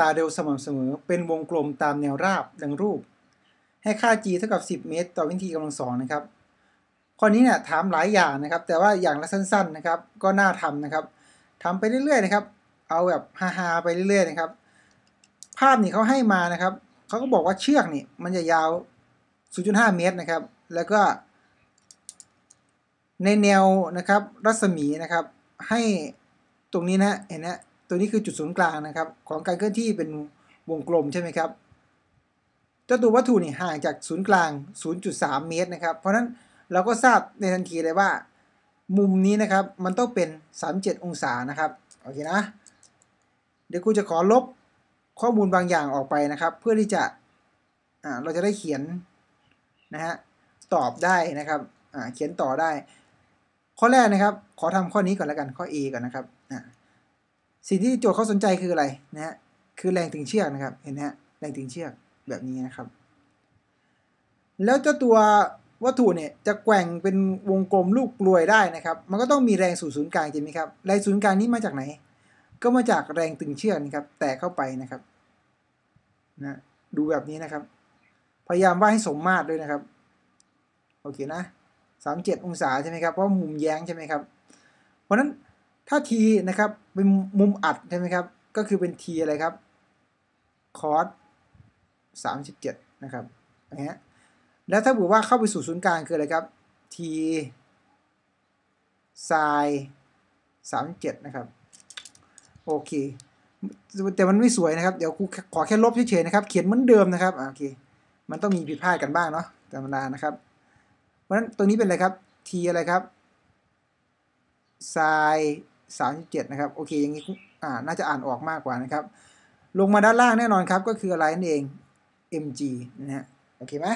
ตาเร็วสม่ำเสมอ เป็นวงกลมตามแนวราบดังรูป ให้ค่า g เท่ากับ 10 เมตร ต่อวินาทีกำลังสองนะครับ ข้อนี้เนี่ยถามหลายอย่างนะครับ แต่ว่าอย่างละสั้น ๆนะครับ ก็น่าทำนะครับทำไปเรื่อยๆนะครับ เอาแบบฮาๆไปเรื่อยๆนะครับ ภาพนี่เขาให้มานะครับเขาก็บอกว่าเชือกนี่มันจะยาว 0.5 เมตรนะครับ แล้วก็ในแนวนะครับรัศมีนะครับ ให้ตรงนี้นะเห็นนะ ตัวนี้คือจุดศูนย์กลางนะครับ ของการเคลื่อนที่เป็นวงกลมใช่ไหมครับเจ้าตัววัตถุนี่ห่างจากศูนย์กลาง 0.3 เมตรนะครับ เพราะฉะนั้นเราก็ทราบในทันทีเลยว่า มุมนี้นะครับมันต้องเป็น 37 องศานะครับโอเคนะเดี๋ยวกูจะขอลบข้อมูลบางอย่างออกไปนะครับ เพื่อที่จะอ่าเราจะได้เขียนนะฮะตอบได้นะครับอ่าเขียนต่อได้ ข้อแรกนะครับ ขอทำข้อนี้ก่อนแล้วกันข้อ A ก่อนนะครับอ่า สิ่งที่โจทย์เขาสนใจคืออะไรนะฮะคือแรงตึงเชือกนะครับ เห็นไหมฮะแรงตึงเชือกแบบนี้นะครับ แล้วเจ้าตัววัตถุเนี่ยจะแกว่งเป็นวงกลมลูกกลวยได้นะครับ มันก็ต้องมีแรงสู่ศูนย์กลางจริงไหมครับแรงศูนย์กลางนี้มาจากไหน ก็มาจากแรงตึงเชือกนะครับ แตกเข้าไปนะครับนะดูแบบนี้นะครับ พยายามว่าให้สมมาตรด้วยนะครับโอเคนะสามเจ็ดองศาใช่ไหมครับเพราะมุมแย้งใช่ไหมครับ เพราะฉะนั้น ถ้า t นะครับเป็นมุมอัดใช่ไหมครับ ก็คือเป็น t อะไรครับ cos 37 นะครับนะฮะแล้วถ้าบอกว่าเข้าไปสู่ศูนย์กลางคืออะไรครับ t sin 37 นะครับ โอเค แต่มันไม่สวยนะครับ เดี๋ยวครูขอแค่ลบเฉยๆนะครับ เขียนเหมือนเดิมนะครับโอเค มันต้องมีผิดพลาดกันบ้างเนาะธรรมดานะครับ เพราะฉะนั้นตรงนี้เป็นอะไรครับ t อะไรครับไซ 37 นะครับ โอเค อย่างนี้น่าจะอ่านออกมากกว่านะครับ ลงมาด้านล่างแน่นอนครับ ก็คืออะไรนั่นเอง mg นะฮะ โอเคไหม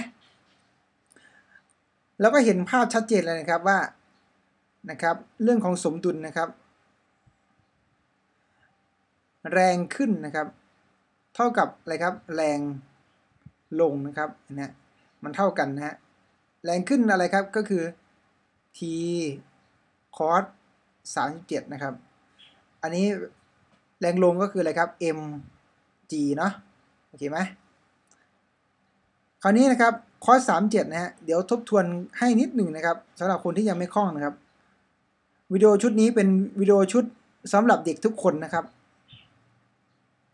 แล้วก็เห็นภาพชัดเจนเลยนะครับว่านะครับ เรื่องของสมดุลนะครับ แรงขึ้นนะครับ เท่ากับอะไรครับ แรงลงนะครับนะมันเท่ากันนะฮะแรงขึ้นอะไรครับก็คือ t cos 37 นะครับ อันนี้แรงลงก็คืออะไรครับ m g เนาะโอเคไหมคราวนี้นะครับคอร์ส37 นะฮะ เดี๋ยวทบทวนให้นิดหนึ่งนะครับสำหรับคนที่ยังไม่คล่องนะครับ วิดีโอชุดนี้เป็นวิดีโอชุดสำหรับเด็กทุกคนนะครับ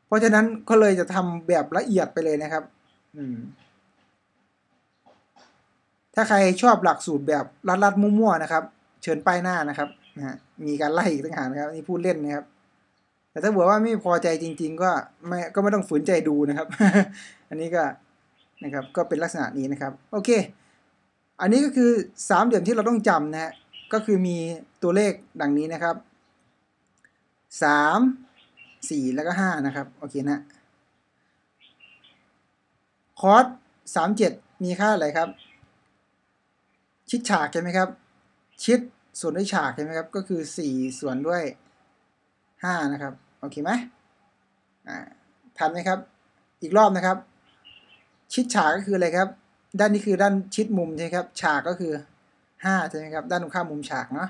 เพราะฉะนั้นก็เลยจะทำแบบละเอียดไปเลยนะครับถ้าใครชอบหลักสูตรแบบรัดๆมั่วๆนะครับ เชิญป้ายหน้านะครับ นะฮะมีการไล่อีกต่างหากนะครับนี่พูดเล่นนะครับ แต่ถ้าบอกว่าไม่พอใจจริง ๆ ก็ไม่ก็ไม่ต้องฝืนใจดูนะครับ อันนี้ก็นะครับก็เป็นลักษณะนี้นะครับ โอเค อันนี้ก็คือสามเหลี่ยมที่เราต้องจำนะฮะก็คือมีตัวเลขดังนี้นะครับสามสี่แล้วก็ห้านะครับโอเคนะคอสสามเจ็ดมีค่าอะไรครับ ชิดฉากใช่ไหมครับ ชิด ส่วนด้วยฉากใช่ไหมครับ ก็คือสี่ส่วนด้วยห้านะครับ โอเคไหมทันไหมครับ อีกรอบนะครับ ชิดฉากก็คืออะไรครับ ด้านนี้คือด้านชิดมุมใช่ไหมครับ ฉากก็คือห้าใช่ไหมครับ ด้านตรงข้ามมุมฉากเนาะ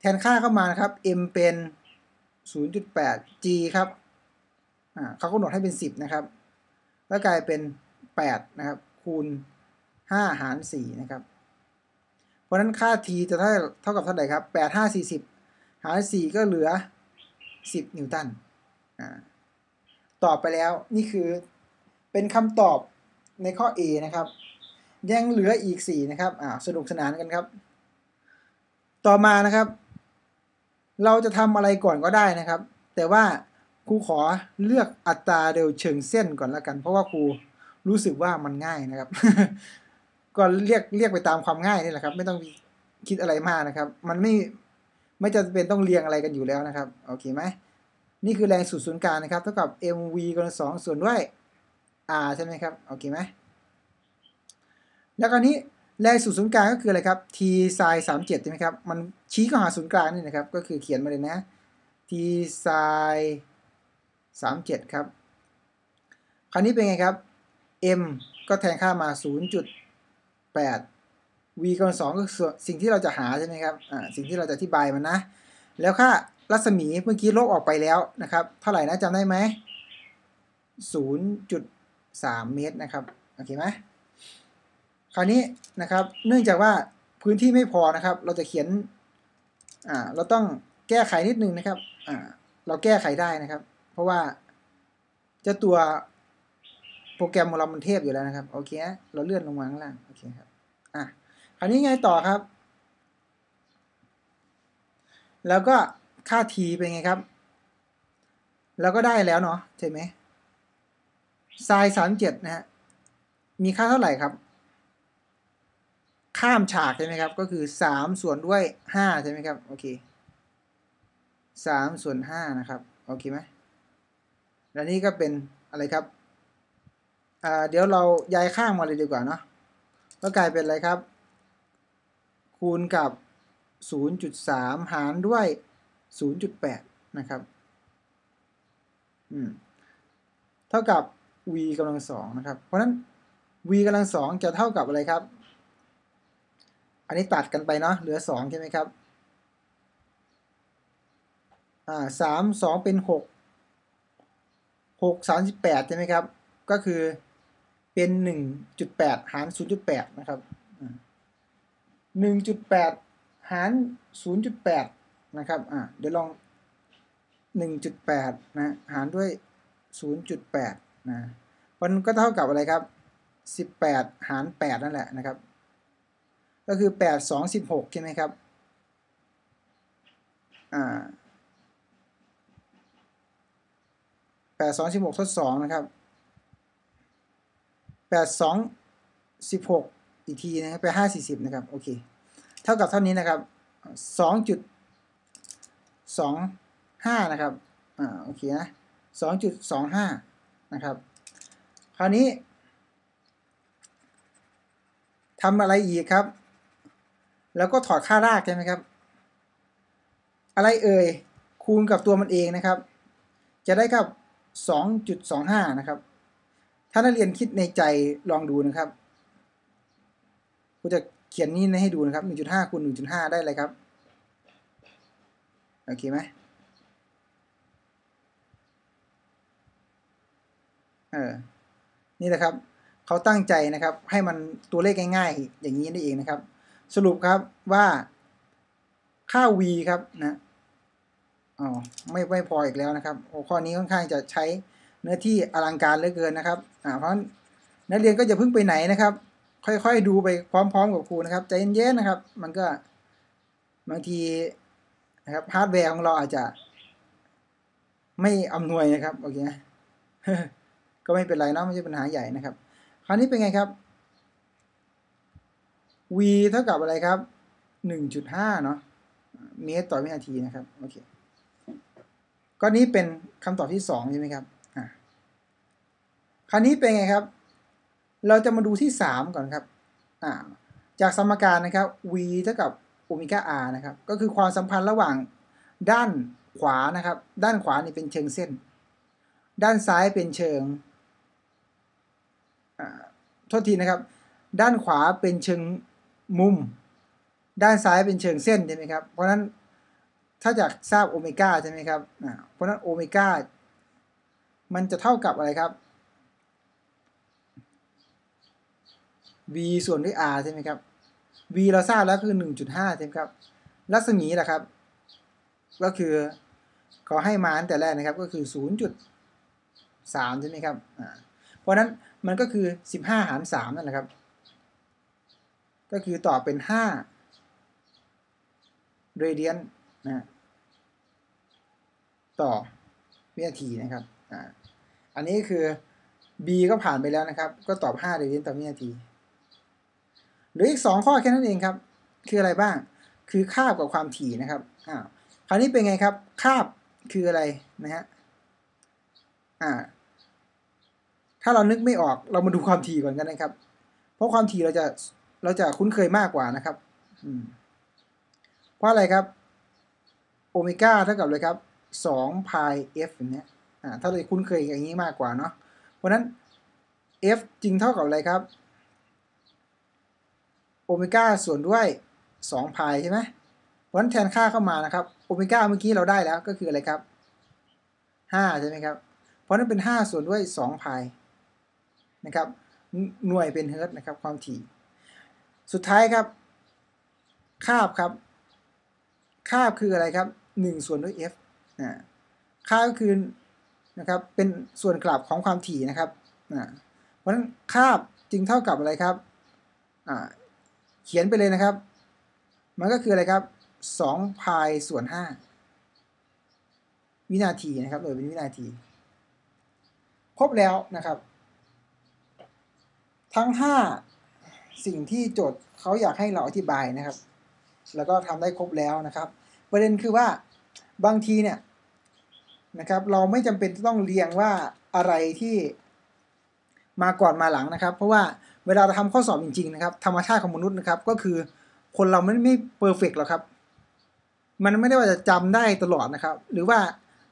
แทนค่าเข้ามานะครับ m เป็น 0.8 g ครับอ่าเขากำหนดให้เป็น 10 นะครับ แล้วกลายเป็น 8 นะครับ คูณ 5 หาร 4 นะครับ ราะนั้นค่า t จะเท่าเท่ากับเท่าไหร่ครับ8 5 40หาร4ก็เหลือ10นิวตันตอบไปแล้วนี่คือเป็นคำตอบในข้อ A นะครับ ยังเหลืออีก 4 นะครับอ่าสนุกสนานกันครับ ต่อมานะครับ เราจะทำอะไรก่อนก็ได้นะครับ แต่ว่าครูขอเลือกอัตราเร็วเชิงเส้นก่อนละกัน เพราะว่าครูรู้สึกว่ามันง่ายนะครับ ก็เรียกเรียกไปตามความง่ายนี่แหละครับ ไม่ต้องคิดอะไรมากนะครับ มันไม่ไม่จะเป็นต้องเรียงอะไรกันอยู่แล้วนะครับโอเคไหมนี่คือแรงสูดศูนย์กลางนะครับเท่ากับ mv กำลังสองส่วนด้วย r ใช่ไหมครับโอเคไหมแล้วก็นี้แรงสู่ศูนย์กลางก็คืออะไรครับ t ไซน์สามเจ็ดใช่ไหมครับมันชี้เข้าหาศูนย์กลางนี่นะครับ ก็คือเขียนมาเลยนะ t ไซน์สามเจ็ดครับ คราวนี้เป็นไงครับ m ก็แทนค่ามา 8 v กำลังสองก็คือสิ่งที่เราจะหาใช่ไหมครับอ่าสิ่งที่เราจะอธิบายมันนะ แล้วค่ารัศมีเมื่อกี้ลบออกไปแล้วนะครับ เท่าไหร่นะจำได้ไหม0.3 เมตรนะครับโอเคไหมคราวนี้นะครับเนื่องจากว่าพื้นที่ไม่พอนะครับ เราจะเขียนอ่าเราต้องแก้ไขนิดนึงนะครับอ่าเราแก้ไขได้นะครับ เพราะว่าเจ้าตัว โปรแกรมของเรามันเทพอยู่แล้วนะครับ โอเค เราเลื่อนลงมาข้างล่าง โอเคครับ อะ คราวนี้ไงต่อครับ แล้วก็ค่า t เป็นไงครับเราก็ได้แล้วเนาะใช่ไหมไซน์สามเจ็ดนะฮะ มีค่าเท่าไหร่ครับ ข้ามฉากใช่ไหมครับ ก็คือสามส่วนด้วยห้าใช่ไหมครับ โอเคสามส่วนห้านะครับ โอเคไหมแล้วนี่ก็เป็นอะไรครับ เดี๋ยวเราย้ายข้างมาเลยดีกว่าเนาะก็กลายเป็นอะไรครับ คูณกับ 0.3 หารด้วย 0.8 นะครับ อืม เท่ากับ v กำลังสองนะครับ เพราะนั้น v กำลังสองจะเท่ากับอะไรครับ อันนี้ตัดกันไปเนาะ เหลือสองใช่ไหมครับ อ่าสามสองเป็นหกหกสามสิบแปดใช่ไหมครับ ก็คือ เป็นหนึ่งจุดแปดหารศูนย์จุดแปดนะครับหนึ่งจุดแปดหารศูนย์จุดแปดนะครับ อ่าเดี๋ยวลองหนึ่งจุดแปดนะ หารด้วยศูนย์จุดแปดนะ มันก็เท่ากับอะไรครับสิบแปดหารแปดนั่นแหละนะครับ ก็คือแปดสองสิบหกใช่ไหมครับ อ่าแปดสองสิบหกทดสองนะครับ แปดสองสิบหกอีกทีนะครับไปห้าสี่สิบนะครับโอเคเท่ากับเท่านี้นะครับสองจุดสองห้านะครับอ่าโอเคนะสองจุดสองห้านะครับ คราวนี้ทำอะไรอีกครับ แล้วก็ถอดค่ารากใช่ไหมครับ อะไรเอ่ยคูณกับตัวมันเองนะครับ จะได้กับ 2.25 นะครับ ถ้านักเรียนคิดในใจลองดูนะครับกูจะเขียนนี้ให้ดูนะครับ 1.5คูณ1.5 ได้เลยครับ โอเคไหมเออ นี่แหละครับ เขาตั้งใจนะครับ ให้มันตัวเลขง่าย ๆ อย่างนี้นี่เองนะครับ สรุปครับว่าค่า v ครับนะอ๋อไม่ไม่พออีกแล้วนะครับโอ้ข้อนี้ค่อนข้างจะใช้ เนื้อที่อลังการเหลือเกินนะครับอ่าเพราะนักเรียนก็จะพึ่งไปไหนนะครับ ค่อยๆดูไปพร้อม ๆ กับครูนะครับใจเย็นๆนะครับ มันก็บางทีนะครับฮาร์ดแวร์ของเราอาจจะ ไม่อำนวยนะครับโอเคก็ไม่เป็นไรนะไม่ใช่ปัญหาใหญ่นะครับ คราวนี้เป็นไงครับ v เท่ากับอะไรครับ 1.5 เนาะเมตรต่อวินาทีนะครับ โอเค ก็นี้เป็นคำตอบที่ 2 ใช่ไหมครับ คราวนี้เป็นไงครับ เราจะมาดูที่ 3 ก่อนครับอ่าจากสมการนะครับ v เท่ากับโอเมก้า r นะครับ ก็คือความสัมพันธ์ระหว่างด้านขวานะครับ ด้านขวานี่เป็นเชิงเส้น ด้านซ้ายเป็นเชิงโทษทีนะครับ ด้านขวาเป็นเชิงมุม ด้านซ้ายเป็นเชิงเส้นใช่ไหมครับ เพราะฉะนั้นถ้าอยากทราบโอเมก้าใช่ไหมครับเพราะนั้นโอเมก้ามันจะเท่ากับอะไรครับ v ส่วนด้วย r ใช่ไหมครับ v เราทราบแล้วคือ 1.5 ใช่ไหมครับ รัศมีแหละครับ ก็คือเขาให้มาตั้งแต่แรกนะครับก็คือ 0.3 ใช่ไหมครับ เพราะนั้นมันก็คือ 15 หาร 3 นั่นแหละครับ ก็คือตอบเป็น 5 เรเดียนนะต่อวินาทีนะครับอ่าอันนี้คือ b ก็ผ่านไปแล้วนะครับ ก็ตอบ 5 เรเดียนต่อวินาที หรืออีก 2 ข้อแค่นั้นเองครับ คืออะไรบ้าง คือคาบกับความถี่นะครับอ่าคราวนี้เป็นไงครับ คาบคืออะไรนะฮะอ่าถ้าเรานึกไม่ออกเรามาดูความถี่ก่อนกันนะครับ เพราะความถี่เราจะเราจะคุ้นเคยมากกว่านะครับอืมเพราะอะไรครับโอเมก้าเท่ากับอะไรครับสองพายเอฟอย่างเนี้ยอ่าถ้าเราคุ้นเคยอย่างนี้มากกว่าเนาะเพราะนั้น f จริงเท่ากับอะไรครับ โอเมก้าส่วนด้วย2พายใช่ไหมเพราะนั้นแทนค่าเข้ามานะครับโอเมก้าเมื่อกี้เราได้แล้วก็คืออะไรครับ5ใช่ไหมครับ เพราะนั้นเป็น 5 ส่วนด้วย2พายนะครับ หน่วยเป็นเฮิร์ตนะครับ ความถี่ สุดท้ายครับ คาบครับ คาบคืออะไรครับ 1 ส่วนด้วย f อ่าคาบก็คือนะครับ เป็นส่วนกลับของความถี่นะครับอ่าเพราะฉะนั้นคาบจึงเท่ากับอะไรครับอ่า ขียนไปเลยนะครับ มันก็คืออะไรครับ2พายส่วน 5 วินาทีนะครับโดยเป็นวินาที ครบแล้วนะครับ ทั้ง 5 สิ่งที่โจทย์เขาอยากให้เราอธิบายนะครับ แล้วก็ทำได้ครบแล้วนะครับ ประเด็นคือว่าบางทีเนี่ยนะครับ เราไม่จำเป็นต้องเรียงว่าอะไรที่ มาก่อนมาหลังนะครับ เพราะว่าเวลาเราทำข้อสอบจริงๆนะครับธรรมชาติของมนุษย์นะครับ ก็คือคนเราไม่ไม่เพอร์เฟก์หรอกครับ มันไม่ได้ว่าจะจำได้ตลอดนะครับ หรือว่า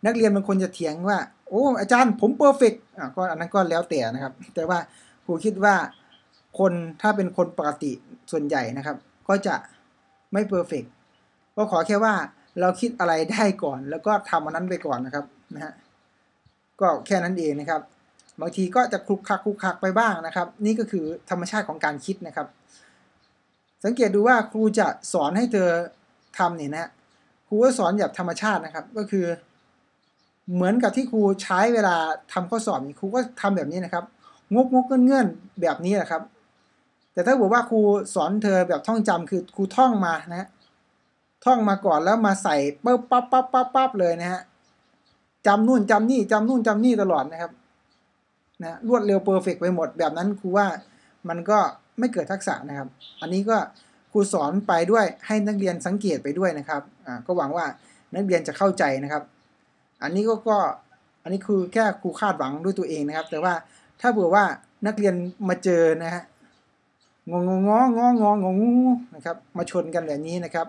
นักเรียนบางคนจะเถียงว่า โอ้อาจารย์ผมเพอร์เฟก์อะก็อันนั้นก็แล้วแต่นะครับ แต่ว่าครูคิดว่าคนถ้าเป็นคนปกติส่วนใหญ่นะครับ ก็จะไม่เพอร์เฟก์ก็ขอแค่ว่าเราคิดอะไรได้ก่อน แล้วก็ทำอันนั้นไปก่อนนะครับนะฮะก็แค่นั้นเองนะครับ บางทีก็จะคลุกคลักคลุกคลักไปบ้างนะครับ นี่ก็คือธรรมชาติของการคิดนะครับ สังเกตดูว่าครูจะสอนให้เธอทำเนี่ยนะครูก็สอนแบบธรรมชาตินะครับ ก็คือ เหมือนกับที่ครูใช้เวลาทำข้อสอบนี่ครูก็ทำแบบนี้นะครับงกงกเงื่อนแบบนี้แหละครับ แต่ถ้าบอกว่าครูสอนเธอแบบท่องจำคือครูท่องมานะฮะท่องมาก่อนแล้วมาใส่ปั๊บปั๊บปั๊บปั๊บปั๊บเลยนะฮะจำนู่นจำนี่จำนู่นจำนี่ตลอดนะครับ นะรวดเร็วเพอร์เฟกไปหมดแบบนั้นครูว่ามันก็ไม่เกิดทักษะนะครับ อันนี้ก็ครูสอนไปด้วยให้นักเรียนสังเกตไปด้วยนะครับอ่าก็หวังว่านักเรียนจะเข้าใจนะครับ อันนี้ก็ก็อันนี้คือแค่ครูคาดหวังด้วยตัวเองนะครับ แต่ว่าถ้าเผื่อว่านักเรียนมาเจอนะฮะงงงงงงงงงนะครับ มาชนกันแบบนี้นะครับ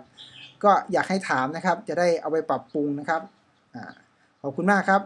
ก็อยากให้ถามนะครับ จะได้เอาไปปรับปรุงนะครับอขอบคุณมากครับ